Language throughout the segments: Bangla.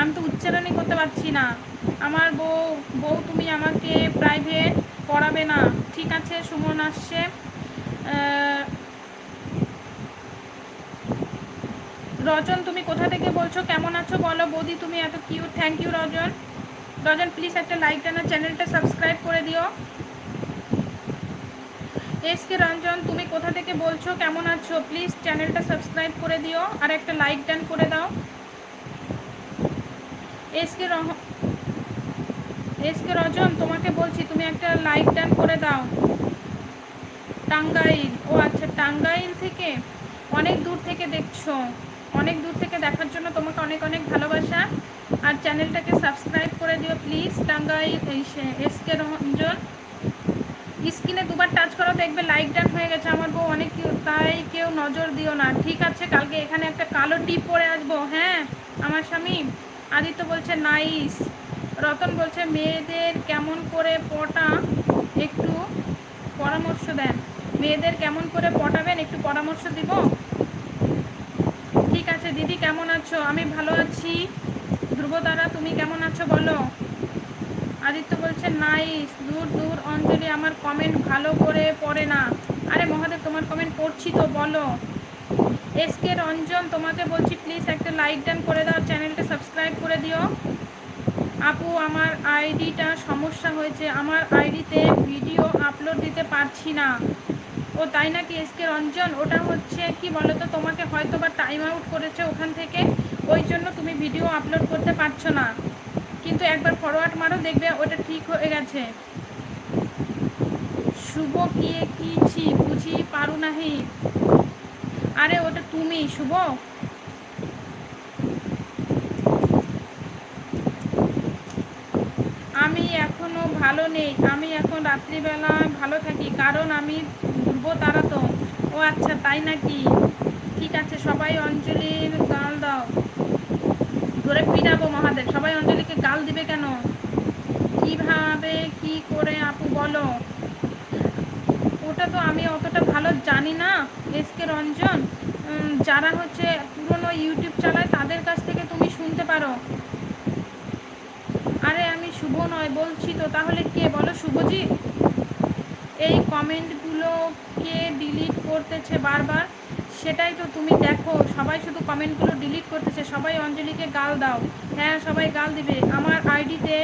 আমি তো উচ্চারণই করতে পারছি না। আমার বউ বউ তুমি আমাকে প্রাইভেট পড়াবে না। ঠিক আছে, সুমন আসছে। রজন তুমি কোথা থেকে বলছো? কেমন আছো? বলো। বৌদি তুমি এত cute thank you Rajan. Rajan please একটা লাইক দেন চ্যানেলটা সাবস্ক্রাইব করে দিও। এস কে রঞ্জন, তুমি কোথা থেকে বলছো? কেমন আছো? প্লিজ চ্যানেলটা সাবস্ক্রাইব করে দিও। আর একটা লাইক ডান করে দাও। এস কে এস কে রজন, তোমাকে বলছি, তুমি একটা লাইক ডান করে দাও। টাঙ্গাইল, ও আচ্ছা টাঙ্গাইল থেকে অনেক দূর থেকে দেখছ, অনেক দূর থেকে দেখার জন্য তোমাকে অনেক অনেক ভালোবাসা। আর চ্যানেলটাকে সাবস্ক্রাইব করে দিও, please, Tangail S K Ranjan. স্ক্রিনে দুবার টাচ করো, দেখবে লাইক ডান হয়ে গেছে। আমার বউ অনেক তাই কেউ নজর দিও না। ঠিক আছে, কালকে এখানে একটা কালো টিপ পরে আসব হ্যাঁ আমার স্বামী? আদিত্য বলছে, নাইস। রতন বলছে, মেয়েদের কেমন করে পটা একটু পরামর্শ দেন। মেয়েদের কেমন করে পটাবেন একটু পরামর্শ দিব? ঠিক আছে, দিদি, কেমন আছো? আমি ভালো আছি। ধ্রুবতারা, তুমি কেমন আছো বলো? আদিত্য বলছে, নাইস। দূর দূর, অঞ্জলি, আমার কমেন্ট ভালো করে পড়ে না। আরে মহাদেব, তোমার কমেন্ট পড়ছি তো, বলো। এস কে রঞ্জন, তোমাকে বলছি প্লিজ একটা লাইক ডান করে দাও চ্যানেলটা সাবস্ক্রাইব করে দিও। আপু, আমার আইডিটা সমস্যা হয়েছে, আমার আইডিতে ভিডিও আপলোড দিতে পারছি না। ও, তাই নাকি এস কে রঞ্জন? ওটা হচ্ছে, কি বলো তো তোমাকে হয়তো বা টাইম আউট করেছে ওখান থেকে, ওই জন্য তুমি ভিডিও আপলোড করতে পারছ না। কিন্তু একবার ফরওয়ার্ড মারো, দেখবে ওটা ঠিক হয়ে গেছে। শুভ কিয়ে কিছি বুঝি পারু নাহি। আরে ওটা তুমি, শুভ। আমি এখনও ভালো নেই, আমি এখন রাত্রিবেলায় ভালো থাকি, কারণ আমি ধ্রুব তারা তো ও আচ্ছা তাই নাকি? ঠিক আছে, সবাই অঞ্জলির গাল দাও। ধরে পিটাবো মহাদেব, সবাই অঞ্জলিকে গাল দিবে কেন? কীভাবে, কি করে আপু বলো? ওটা তো আমি অতটা ভালো জানি না, এস কে রঞ্জন। যারা হচ্ছে পুরনো ইউটিউব চালায়, তাদের কাছ থেকে তুমি শুনতে পারো। আরে, আমি শুভ নয়, বলছি তো, তাহলে কে? বলো শুভজিৎ। এই কমেন্টগুলোকে ডিলিট করতেছে বারবার? সেটাই তো তুমি দেখো, সবাই শুধু কমেন্টগুলো ডিলিট করতেছে, সবাই অঞ্জলিকে গাল দাও। হ্যাঁ সবাই গাল দিবে। আমার আইডিতে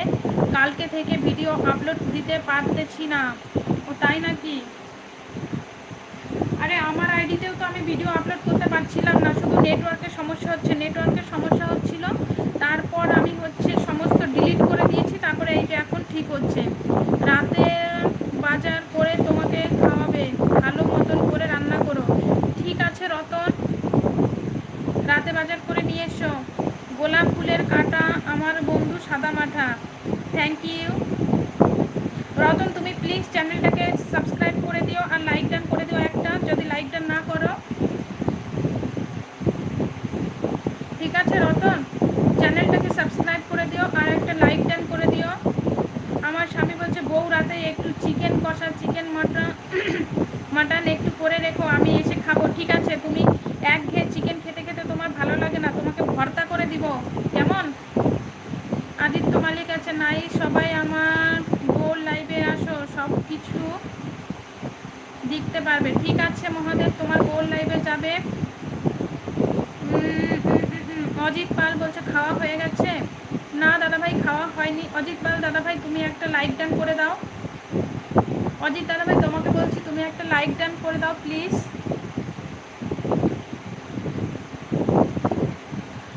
কালকে থেকে ভিডিও আপলোড দিতে পারতেছি না। ও, তাই নাকি? আরে আমার আইডিতেও তো আমি ভিডিও আপলোড করতে পারছিলাম না, শুধু নেটওয়ার্কের সমস্যা হচ্ছে নেটওয়ার্কের সমস্যা হচ্ছিল। তারপর আমি হচ্ছে সমস্ত ডিলিট করে দিয়েছি, তারপরে এই যে এখন ঠিক হচ্ছে। রাতে বাজার করে তোমাকে খাওয়াবে, ভালো মতন করে রান্না করো। ঠিক আছে রতন, রাতে বাজার করে নিয়ে এসো। গোলাপ ফুলের কাটা আমার বন্ধু সাদা মাঠা। থ্যাংক ইউ রতন, তুমি প্লিজ চ্যানেলটাকে সাবস্ক্রাইব করে দিও আর লাইক ডান করে দিও একটা যদি লাইক ডান না করো। ঠিক আছে, রতন? চ্যানেলটাকে সাবস্ক্রাইব করে দিও আর একটা লাইক ডান করে দিও। আমার স্বামী বলছে, বউ রাতে একটু চিকেন কষা, চিকেন মটন, মাটন একটু করে রেখো, আমি এসে খাব। ঠিক আছে, তুমি এক ঘে চিকেন খেতে খেতে তোমার ভালো লাগে না, তোমাকে ভর্তা করে দিব। কেমন? আদিত্য মালিক আছে, নাই, সবাই আমার গোল লাইভে আসো সব কিছু দেখতে পারবে। ঠিক আছে মহাদেব, তোমার গোল লাইভে যাবে। অজিত পাল বলছে খাওয়া হয়ে গেছে। না দাদাভাই, খাওয়া হয়নি। অজিত পাল, দাদাভাই, তুমি একটা লাইক ডান করে দাও। অজিত দাদাভাই, তোমাকে বলছি তুমি একটা লাইক ডান করে দাও প্লিজ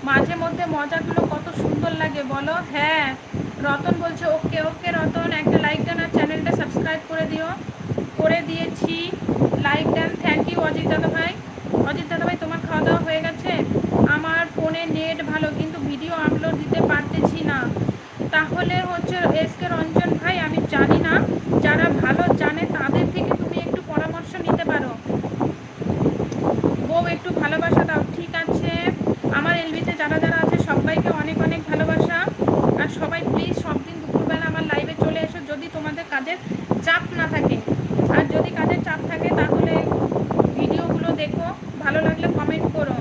মাঝে মধ্যে মজাগুলো কত সুন্দর লাগে, বলো? হ্যাঁ রতন বলছে, ওকে ওকে রতন, একটা লাইক ডান আর চ্যানেলটা সাবস্ক্রাইব করে দিও। করে দিয়েছি। লাইক দেন থ্যাংক ইউ অজিত দাদা ভাই। অজিত দাদা ভাই, তোমার খাওয়া দাওয়া হয়ে গেছে? আমার ফোনে নেট ভালো, কিন্তু ভিডিও আপলোড দিতে পারতেছি না। তাহলে হচ্ছে এস কে রঞ্জন ভাই, আমি জানি না। যারা ভালো জানে, তাদের থেকে তুমি একটু পরামর্শ নিতে পারো। বউ, একটু ভালোবাসা দাও, ঠিক আছে? আমার এলবিতে যারা যারা আছে, সবাইকে অনেক অনেক ভালোবাসা। আর সবাই প্লিজ সব দিন দুপুরবেলা আমার লাইভে চলে এসো, যদি তোমাদের কাজের চাপ না থাকে। আর যদি কাজের চাপ থাকে তাহলে ভিডিওগুলো দেখো। ভালো লাগলে কমেন্ট করো।